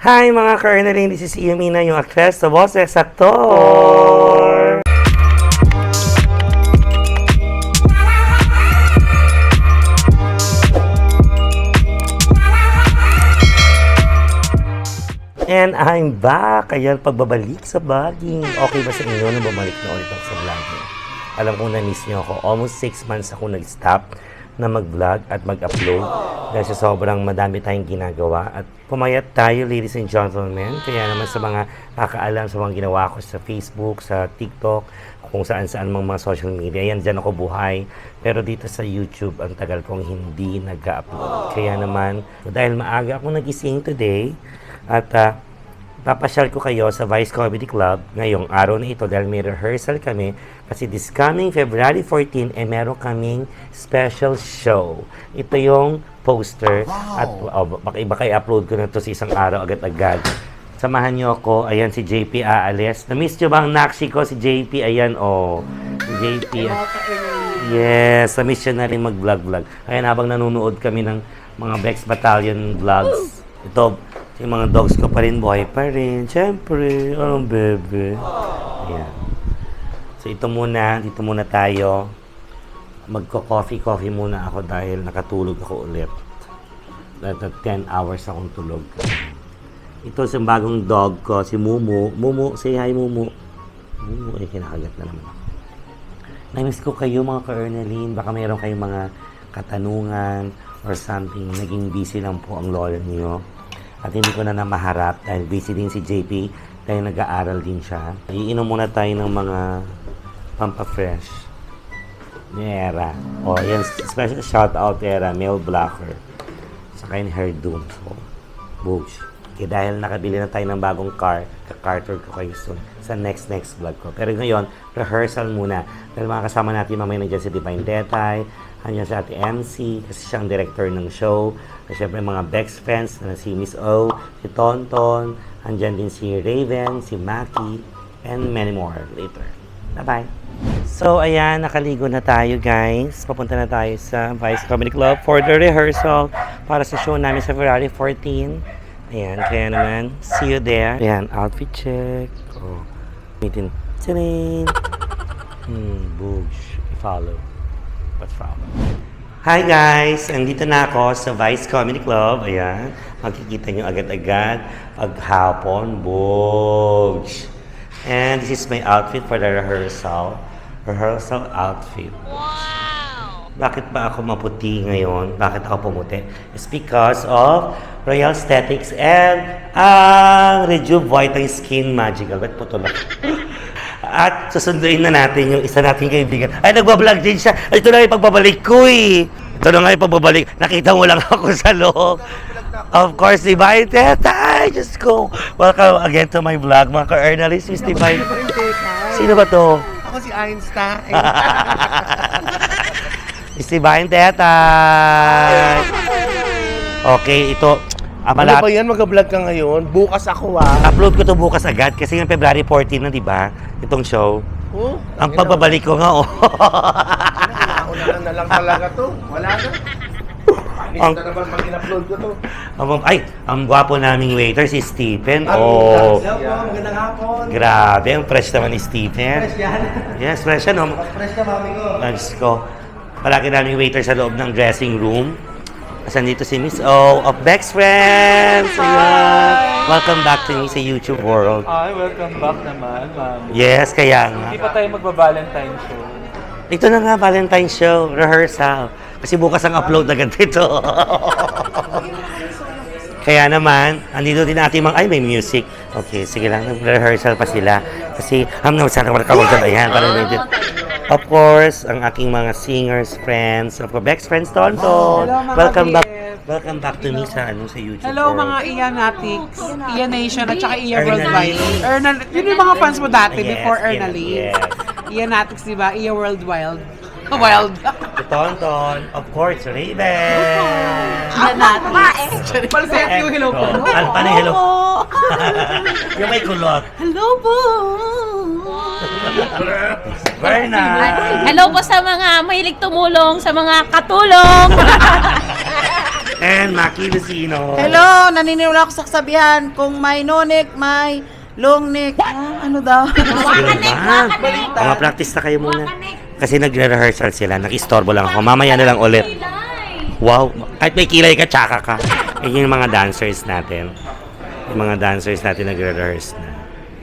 Hi mga ka-earneling, this is Iamina, yung actress sa Boses Actor! And I'm back! Ayan, pagbabalik sa vlogging. Okay ba sa inyo na bumalik na ulit ako sa vlogging? Alam ko na-miss niyo ako. Almost 6 months ako nag-stop na mag-vlog at mag-upload dahil sa sobrang madami tayong ginagawa. At pumayat tayo ladies and gentlemen. Kaya naman sa mga nakakaalam sa mga ginawa ko sa Facebook, sa TikTok kung saan saan mga, mga social media yan dyan ako buhay. Pero dito sa YouTube ang tagal kong hindi nag-upload. Kaya naman dahil maaga ako nagising today at ah, Papasyal ko kayo sa Vice Comedy Club ngayong araw na ito dahil may rehearsal kami kasi this coming February 14 eh meron kaming special show. Ito yung poster at oh, baka, baka i-upload ko na to sa isang araw agad-agad. Samahan niyo ako. Ayan si JP aalis. Na-miss niyo ba ang naksi ko si JP? Ayan oh. Si JP. Yes, na-miss niyo na rin mag-vlog-vlog. Ayan habang nanonood kami ng mga Bex Battalion vlogs. Ito, yung mga dogs ko pa rin, buhay pa rin. Siyempre, oh, bebe. Ayan. So, ito muna, dito muna tayo. Magko-coffee-coffee muna ako dahil nakatulog ako ulit. At 10 hours akong tulog. Ito sa bagong dog ko, si Mumu. Mumu, say hi Mumu. Mumu, ay kinakagat na naman ako. Namiss ko kayo mga ka-Ernaline. Baka mayroon kayong mga katanungan or something. Naging busy lang po ang lawyer niyo. At hindi ko na na maharap dahil busy din si JP dahil nag-aaral din siya. Iinom muna tayo ng mga pampafresh ni Era. O, yan, special shout out Era, male blocker. Saka yung hair doom. So, bush. Okay, dahil nakabili na tayo ng bagong car, kakarter ko kayo soon sa next next vlog ko. Pero ngayon, rehearsal muna. Dahil mga kasama natin mamaya nandiyan si Divine Tetay, andyan si Ate MC, kasi siyang director ng show. At syempre mga Bex friends na si Miss O, si Tonton, andyan din si Raven, si Maki, and many more later. Bye-bye! So, ayan, nakaligo na tayo guys. Papunta na tayo sa Vice Comedy Club for the rehearsal para sa show namin sa February 14. Ayan, kaya naman, see you there. Ayan, outfit check. Oh, meeting. Tadaan! Hmm, boosh. I-follow. But follow. Hi guys! Andito na ako sa Vice Comedy Club. Ayan. Makikita nyo agad-agad. Paghapon, boosh. And this is my outfit for the rehearsal. Rehearsal outfit. Bakit ba ako maputi ngayon? Bakit ako pumuti? It's because of Royal Aesthetics and ang Rejuve Whitening Skin Magical. Ba't putol ako? At susunduin na natin yung isa nating kaibigan. Ay, nagbablog din siya. Ay, ito na yung pagbabalik ko eh. Ito na nga yung pagbabalik. Nakita mo lang ako sa loob. Of course, Divine Tetay! Diyos ko! Welcome again to my vlog, mga ka-earnalists. Miss Divine. Sino ba to? Ako si Einstein. Miss Divine Tetay! Okay, ito. Ah, ano malap- ba yan? Mag-vlog ka ngayon? Bukas ako ah. Upload ko to bukas agad kasi yung February 14 na, di ba? Itong show. Oh, Ang pagbabalik ko nga, oh. Ako na lang na lang talaga to. Wala na. Ang- Ang na naman pag in-upload ko to. Ang- Ay, ang gwapo naming waiter, si Stephen. Oh, Hello po, magandang hapon. grabe. Ang fresh naman ni Stephen. Fresh yan. Yes, fresh yan, oh. Fresh ka, mami ko. Diyos ko. Palagi naming waiter sa loob ng dressing room. Asan dito si Miss O of Bex Friends. Ayan. Welcome back to me sa YouTube world. Ay, welcome back naman, ma'am. Yes, kaya nga. Hindi pa tayo magba-Valentine show. Ito na nga, Valentine show, rehearsal. Kasi bukas ang upload agad ito. Kaya naman, andito din natin mga, ay may music. Okay, sige lang, rehearsal pa sila. Kasi, ham na sana makakawag ayan, para medyo. Of course, ang aking mga singers, friends, of course, Bex friends, Tonton. Hello, mga Welcome back. Welcome back to me sa, ano, sa YouTube. Hello world. mga Ianatics, Ian Nation at saka Ia. Worldwide. Ernal, yun yung mga fans mo dati Yes, before yes, Ernaline. yes. Ianatics, di ba? Ia World Wild. Wild. Si Tonton, of course, Raven. Ianatics. Palset yung hello po. Paano yung hello? yung may kulot. Hello po! Verna. Hello po sa mga mahilig tumulong, sa mga katulong. and Maki Lucino. Hello, naniniwala ako sa kasabihan, kung may no neck, may long neck. Ah, ano daw? Ba? Mga practice na kayo muna. Kasi nagre-rehearsal sila. Nakistorbo lang ako. Mamaya na lang ulit. Wow. Kahit may kilay ka, tsaka ka. Yan yung mga dancers natin. Yung mga dancers natin nagre-rehearse na.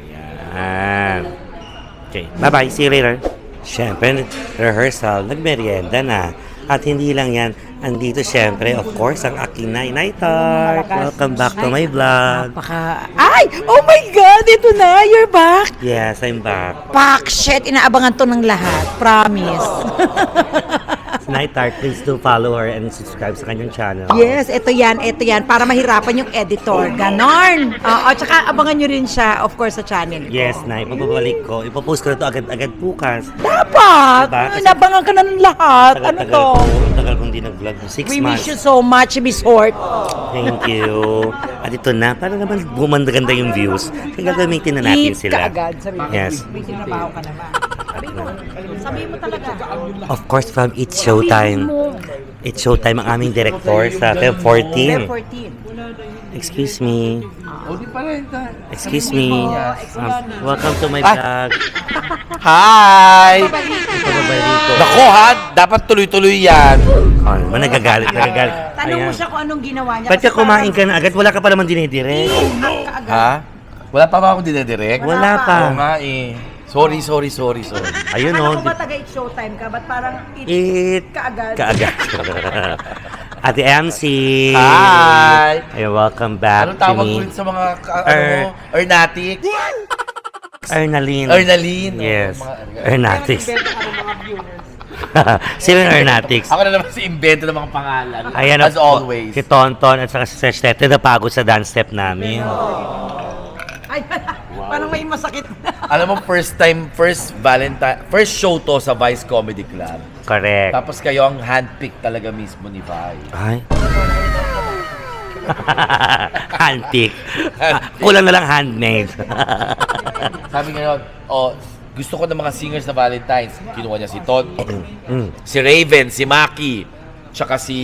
Yan. Okay. Bye-bye. See you later. Siyempre, rehearsal. Nagmerienda na. At hindi lang yan. Andito siyempre, of course, ang aking Nay Tart. Welcome back to my vlog. Napaka... Ay! Oh my God! Ito na! You're back! Yes, I'm back. Pak! Shit! Inaabangan to ng lahat. Promise. Night Art, please do follow her and subscribe sa kanyang channel. yes, ito yan, ito yan. Para mahirapan yung editor. Ganon! Oo, tsaka abangan nyo rin siya, of course, sa channel ko. Yes, Nay. Pagpapalik ko, ipopost ko na ito agad-agad bukas. Dapat! Diba? Kasi- Inabangan ka na ng lahat. Ano Tagal-tagal to? ko, tagal kong di nag-vlog. Six We months. miss you so much, Miss Hort. Thank you. At ito na, para naman gumanda-ganda yung views. Kaya gagamitin na natin Eat sila. ka agad. Sabi mo, Yes. may tinabaho ka naman. Sabi mo, sabi mo talaga. Of course, from It's Showtime. It's Showtime ang aming director sa Feb 14. 14. Excuse me. Ta- Excuse me. Um, welcome to my Ay. vlog. Hi! Pababalik ko. Nako ha, dapat tuloy-tuloy yan. Oh, naman nagagalit, nagagalit. Tanong mo Ayan. siya kung anong ginawa niya. Ba't ka kasi kumain ka na agad? Wala ka pa naman dinidirect. parang- Ha? Wala pa ba akong dinedirect? Wala Oo pa. nga eh. Sorry, sorry, sorry, sorry. Ayun Akala ko ba taga It's Showtime ka? Ba't parang it, It. kaagad? Kaagad. Ate MC. Hi! Ay, welcome back Anong to tawag me. ulit sa mga, ka- ano Er- mo? Ernatic? Ernaline. Ernaline. oh, Yes. mga- Ernatics. Sino yung Ernatics? Ako na naman si invento ng mga pangalan. Ayan, As of- always. Si Tonton at saka si Sir Stete napagod sa dance step namin. May masakit. Alam mo, first time, first Valentine, first show to sa Vice Comedy Club. Correct. Tapos kayo ang handpick talaga mismo ni Vice. Ay. Handpick. Kulang na lang handmade. Sabi nga oh, gusto ko ng mga singers na Valentines. Kinuha niya si Todd, Mm. si Raven, si Maki, tsaka si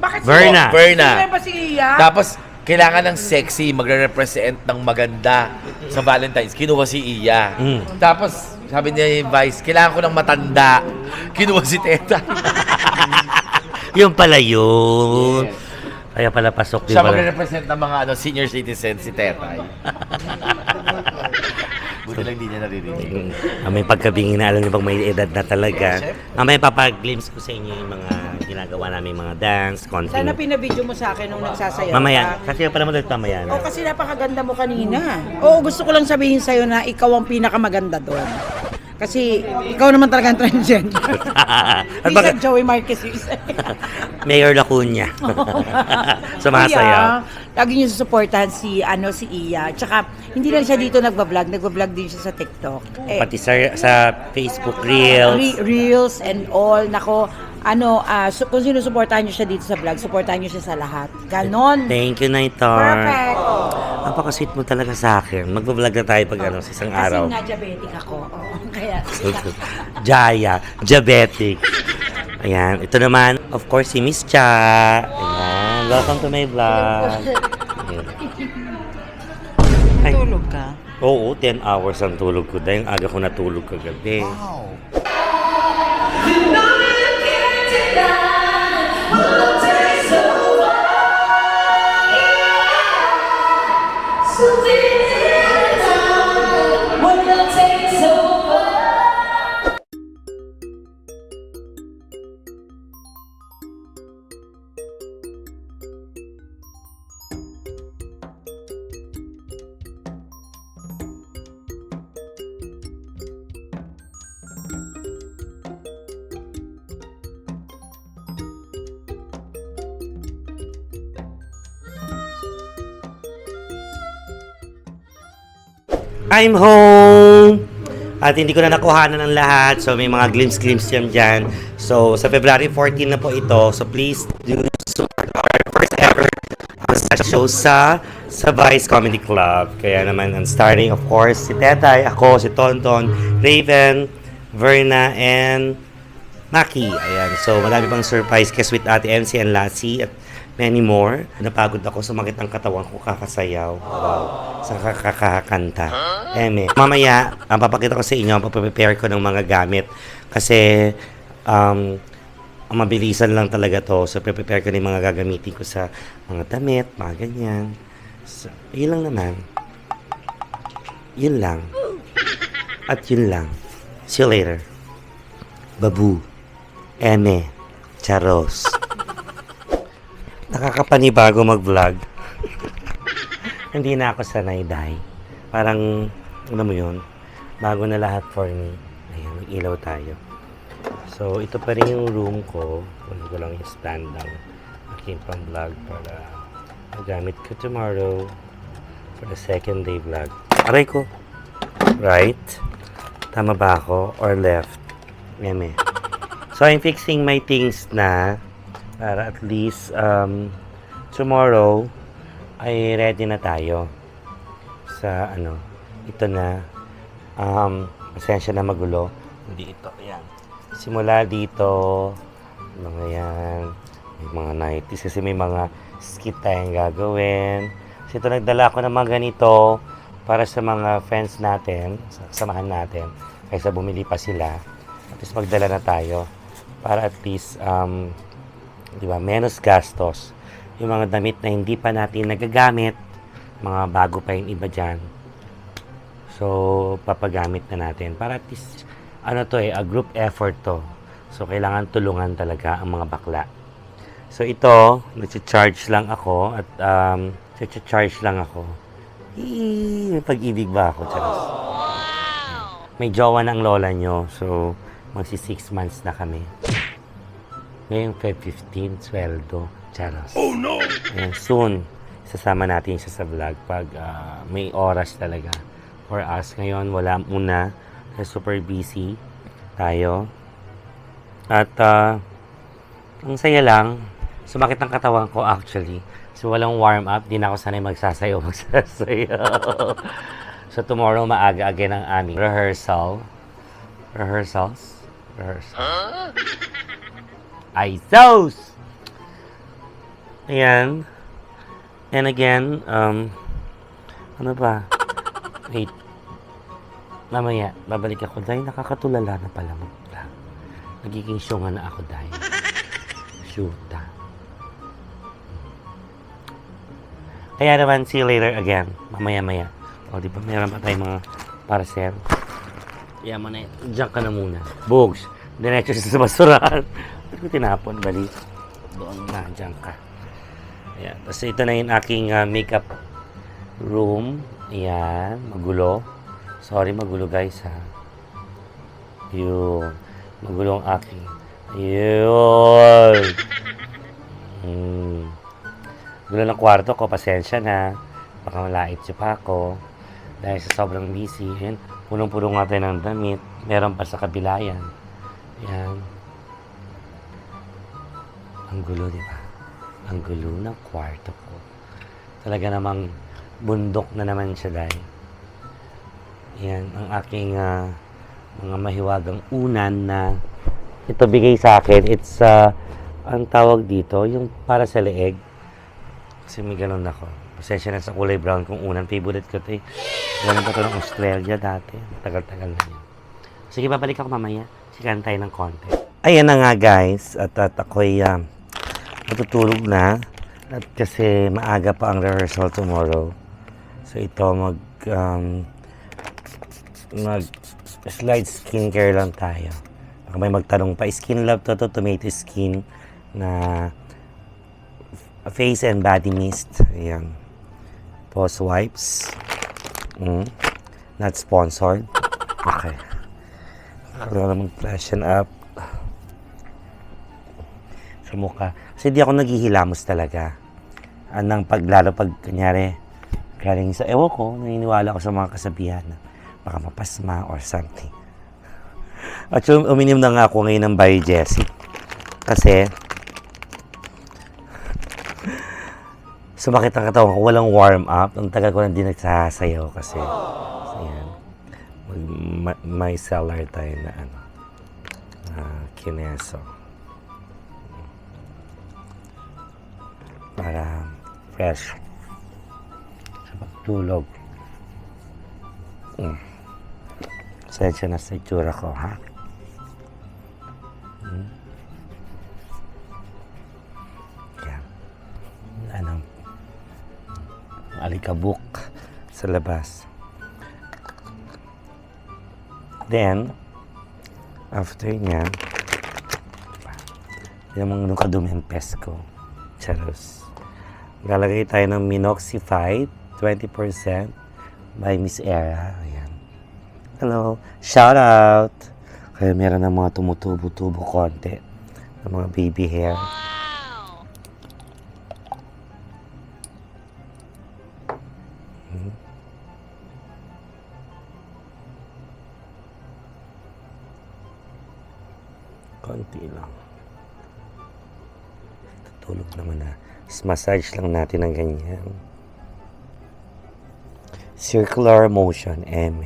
Bakit Verna. Oh, Verna. Sino ba si Iya? Tapos, kailangan ng sexy, magre-represent ng maganda sa Valentine's. Kinuha si Iya. Mm. Tapos, sabi niya yung Vice, kailangan ko ng matanda. Kinuha si Teta. Yung pala yun. Kaya pala pasok di Siya ba? magre-represent ng mga ano, senior citizen, si Tetay. Buti lang di niya naririnig. Mm. Ah, may pagkabingi na alam niyo bang may edad na talaga. Mamaya papaglimpse ko sa inyo yung mga ginagawa namin mga dance, konting. Sana pinabidyo mo sa akin nung nagsasayaw Mamaya, ka. kasi pa naman ulit mamaya na. Oh, kasi napakaganda mo kanina. Oo, gusto ko lang sabihin sa'yo na ikaw ang pinakamaganda doon. Kasi ikaw naman talaga ang transgender. At baka, Joey Marquez yung isa. Mayor Lacuna. Sumasaya. Iya, lagi niyo susuportahan si ano si Iya. Tsaka hindi lang siya dito nagba-vlog, nagba-vlog din siya sa TikTok. Eh, Pati sa, sa Facebook Reels. re- reels and all. Nako, ano, ah, su- kung sino suportahan niyo siya dito sa vlog, suportahan niyo siya sa lahat. Ganon. Thank you, Naitar. Perfect. Napaka-sweet mo talaga sa akin. Magbablog na tayo pag ano, sa isang Kasi araw. nga diabetic ako. Oo, kaya Jaya, diabetic. Ayan, ito naman, of course, si Miss Cha. Ayan, welcome to my vlog. Ay, tulog ka. oo, 10 hours ang tulog ko. Dahil aga ko natulog kagabi. I'm home! At hindi ko na nakuhanan ng lahat. So, may mga glimpse-glimpse yan dyan. So, sa February 14 na po ito. So, please do support our first ever uh, show sa sa Vice Comedy Club. Kaya naman, ang starting, of course, si Tetay, ako, si Tonton, Raven, Verna, and Maki. Ayan. So, marami pang surprise guest with Ate MC and Lassie. At many more. Napagod ako, sumakit ang katawan ko, kakasayaw. Wow. Sa kakakanta. Eme. Mamaya, ang papakita ko sa inyo, ang prepare ko ng mga gamit. Kasi, um, mabilisan lang talaga to. So, prepare ko ng mga gagamitin ko sa mga damit, mga ganyan. So, yun lang naman. Yun lang. At yun lang. See you later. Babu. Eme. Charos. Nakakapanibago mag-vlog. Hindi na ako sanay, Day. Parang, alam mo yun, bago na lahat for me. Ayan, mag-ilaw tayo. So, ito pa rin yung room ko. Kunin ko lang yung stand ng aking pang vlog para magamit ko tomorrow for the second day vlog. Aray ko. Right? Tama ba ako? Or left? Meme. So, I'm fixing my things na para at least um, tomorrow ay ready na tayo sa ano ito na. Um, pasensya na magulo. Hindi ito yan simula dito mga yan? May mga 90s kasi may mga skit tayong gagawin. Kasi ito nagdala ako ng mga ganito para sa mga friends natin sa samahan natin. Kaysa bumili pa sila. At least magdala na tayo para at least um, di ba, menos gastos. Yung mga damit na hindi pa natin nagagamit, mga bago pa yung iba dyan. So, papagamit na natin. Para at least, ano to eh, a group effort to. So, kailangan tulungan talaga ang mga bakla. So, ito, nag-charge lang ako at um, nag-charge lang ako. Eee, may pag-ibig ba ako, Charos? May jowa ng lola nyo, so magsi 6 months na kami. Ngayong Feb 15, sweldo. Charos. Oh no! Ayan, soon, sasama natin siya sa vlog pag ah, may oras talaga for us. Ngayon, wala muna. Super busy tayo. At ah, ang saya lang, sumakit ang katawan ko actually. So walang warm up, di na ako sanay magsasayaw, magsasayaw. so tomorrow maaga again ang aming rehearsal. Rehearsals? Rehearsal. Ay, sauce! Ayan. And again, um, ano ba? Wait. Mamaya, babalik ako. Dahil nakakatulala na pala mag-vlog. Nagiging syunga na ako dahil. Shoota. Kaya naman, see you later again. Mamaya-maya. O, di ba meron pa tayong mga parcel? Kaya mo na, diyan ka na muna. Bugs, diretso sa basurahan. Ba't ko tinapon, bali? Doon na, diyan ka. Ayan. Tapos ito na yung aking ah, makeup room. Ayan, magulo. Sorry, magulo guys ha. Yun. Magulo ang aking. Yun. Hmm. Gulo ng kwarto ko, pasensya na. Baka malait siya pa ako. Dahil sa sobrang busy. Yan. Punong-puno nga tayo ng damit. Meron pa sa kabila yan. Yan. Ang gulo, di ba? Ang gulo ng kwarto ko. Talaga namang bundok na naman siya dahil. Yan, ang aking ah, mga mahiwagang unan na ito bigay sa akin. It's, uh, ang tawag dito, yung para sa leeg. Kasi may ganun ako. Pasensya na sa kulay brown kung unang favorite ko ito eh. Ganun pa ito ng Australia dati. Tagal-tagal na yun. Sige, babalik ako mamaya. Sikan tayo ng konti. Ayan na nga guys. At, at ako'y um, matutulog na. At kasi maaga pa ang rehearsal tomorrow. So ito mag um, mag slide skincare lang tayo. Baka may magtanong pa, skin love to to, tomato skin na face and body mist. Ayan. Pause wipes. Mm. Not sponsored. Okay. Ako na mag-freshen up sa mukha. Kasi di ako naghihilamos talaga. Anang paglalo pag kanyari galing sa ewan ko, naniniwala ko sa mga kasabihan na baka mapasma or something. At yung uminom na nga ako ngayon ng Bio Jessie. Kasi sumakit ang katawan ko, walang warm up. Ang tagal ko na din nagsasayaw kasi. So, yan. Mag, ma- may cellar tayo na ano, uh, kineso. Para fresh sa pagtulog. Mm. Sensya na sa itsura ko, ha? Mm. Yan. Ano? Alikabok sa labas. Then, after niya, yung mga nung kadumi ang pes ko. Charos. Lalagay tayo ng Minoxified, 20% by Miss Era. Ayan. Hello. Shout out. Kaya meron ng mga tumutubo-tubo konti. Ng mga baby hair. Massage lang natin ng ganyan. Circular motion, M.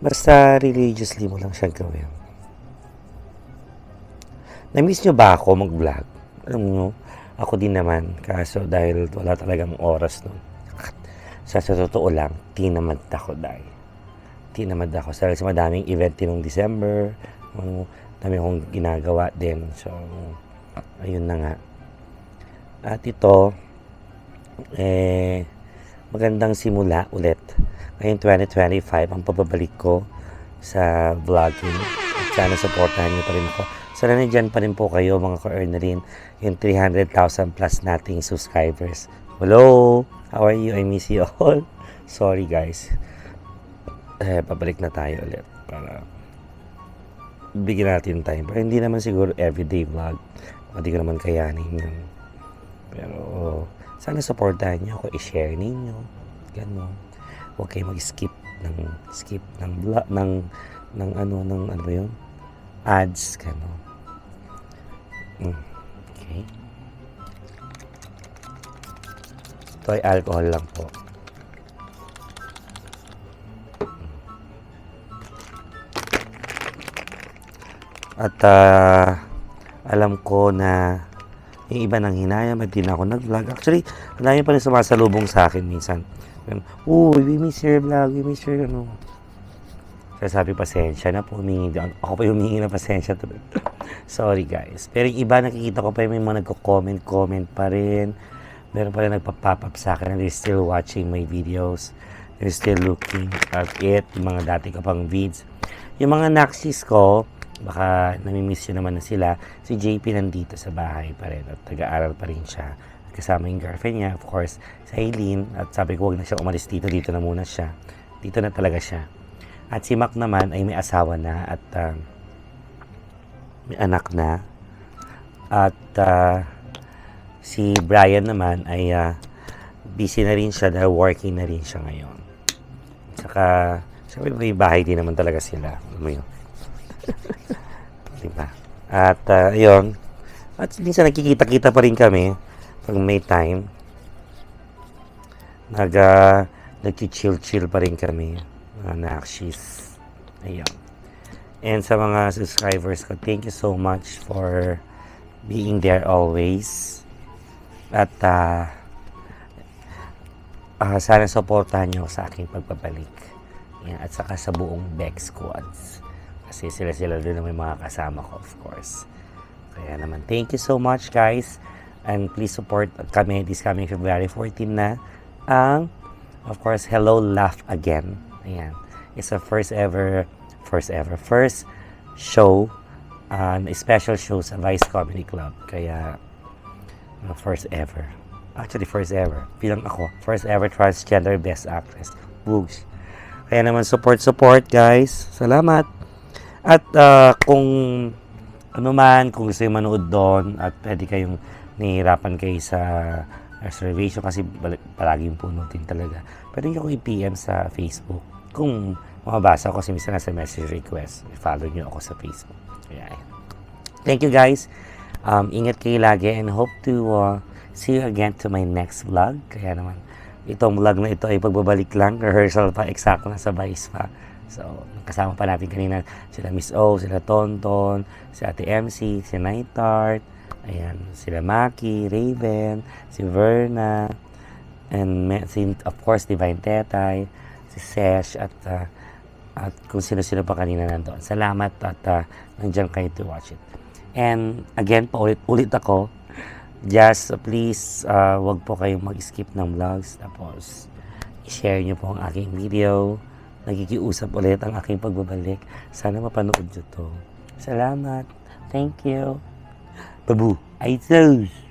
Basta religiously mo lang siya gawin. Na-miss nyo ba ako mag-vlog? Alam nyo, ako din naman. Kaso dahil wala talagang oras nun. Sa, sa totoo lang, tinamad ako dahil. Tinamad ako. Sa sa madaming event din nung December. Dami akong ginagawa din. So, ayun na nga. At ito, eh, magandang simula ulit. Ngayon 2025, ang pababalik ko sa vlogging. At sana supportahan niyo pa rin ako. Sana nandyan pa rin po kayo mga ka-earn na rin yung 300,000 plus nating subscribers. Hello! How are you? I miss you all. Sorry guys. Eh, pabalik na tayo ulit para bigyan natin time. Pero hindi naman siguro everyday vlog. Hindi ko naman kayanin yun. Pero sana supportahan niyo ako, i-share ninyo. Ganon. Huwag kayo mag-skip ng skip ng vlog, ng ng ano ng ano ba yun? Ads ganon. Mm. Okay. Ito ay alcohol lang po. At ah, alam ko na yung iba nang hinayam at di na ako nag-vlog. Actually, ang pa rin sumasalubong sa akin minsan. Uy, we miss your vlog, we miss your ano. Kaya sabi, pasensya na po, humingi. Ako pa humingi na pasensya. tuloy. Sorry guys. Pero yung iba nakikita ko pa yung may mga nagko-comment, comment pa rin. Meron pa rin nagpa-pop up sa akin they're still watching my videos. They're still looking at it. Yung mga dati ko pang vids. Yung mga Naxis ko, baka namimiss yun naman na sila. Si JP nandito sa bahay pa rin at taga-aral pa rin siya. Kasama yung girlfriend niya, of course, si Aileen. At sabi ko, huwag na siya umalis dito. Dito na muna siya. Dito na talaga siya. At si Mac naman ay may asawa na at um, may anak na. At uh, si Brian naman ay uh, busy na rin siya dahil working na rin siya ngayon. Saka, sabi may bahay din naman talaga sila. Alam mo yun. diba? At uh, yun. At minsan nagkikita-kita pa rin kami pag may time. Nag, uh, nag-chill-chill pa rin kami. Mga nakshis. Ayun. And sa mga subscribers ko, thank you so much for being there always. At uh, uh, sana supportahan nyo sa aking pagpabalik. Yan, at saka sa buong Beck Squads. Kasi sila-sila din ang may mga kasama ko, of course. Kaya naman, thank you so much, guys. And please support kami this coming February 14 na ang, of course, Hello Laugh Again. Ayan. It's a first ever, first ever, first show, um, special show sa Vice Comedy Club. Kaya, uh, first ever. Actually, first ever. Bilang ako, first ever transgender best actress. Boogs. Kaya naman, support, support, guys. Salamat. At uh, kung ano man, kung gusto yung manood doon at pwede kayong nahihirapan kayo sa reservation kasi palaging puno din talaga. Pwede nyo i-PM sa Facebook. Kung mababasa ko kasi minsan nasa message request, follow nyo ako sa Facebook. Ayan. Thank you guys. Um, ingat kayo lagi and hope to uh, see you again to my next vlog. Kaya naman, itong vlog na ito ay pagbabalik lang. Rehearsal pa, exact na sa Vice pa. So, kasama pa natin kanina sila Miss O, sila Tonton, si Ate MC, si Night Art, Ayan, sila Maki, Raven, si Verna, and si, of course, Divine Tetay, si Sesh, at ah, at kung sino-sino pa kanina nandoon. Salamat at uh, nandiyan kayo to watch it. And again, paulit-ulit ako. Just uh, please, uh, wag po kayong mag-skip ng vlogs. Tapos, i-share nyo po ang aking video. Nagikiusap ulit ang aking pagbabalik. Sana mapanood nyo to. Salamat. Thank you. Babu. Ay, sus.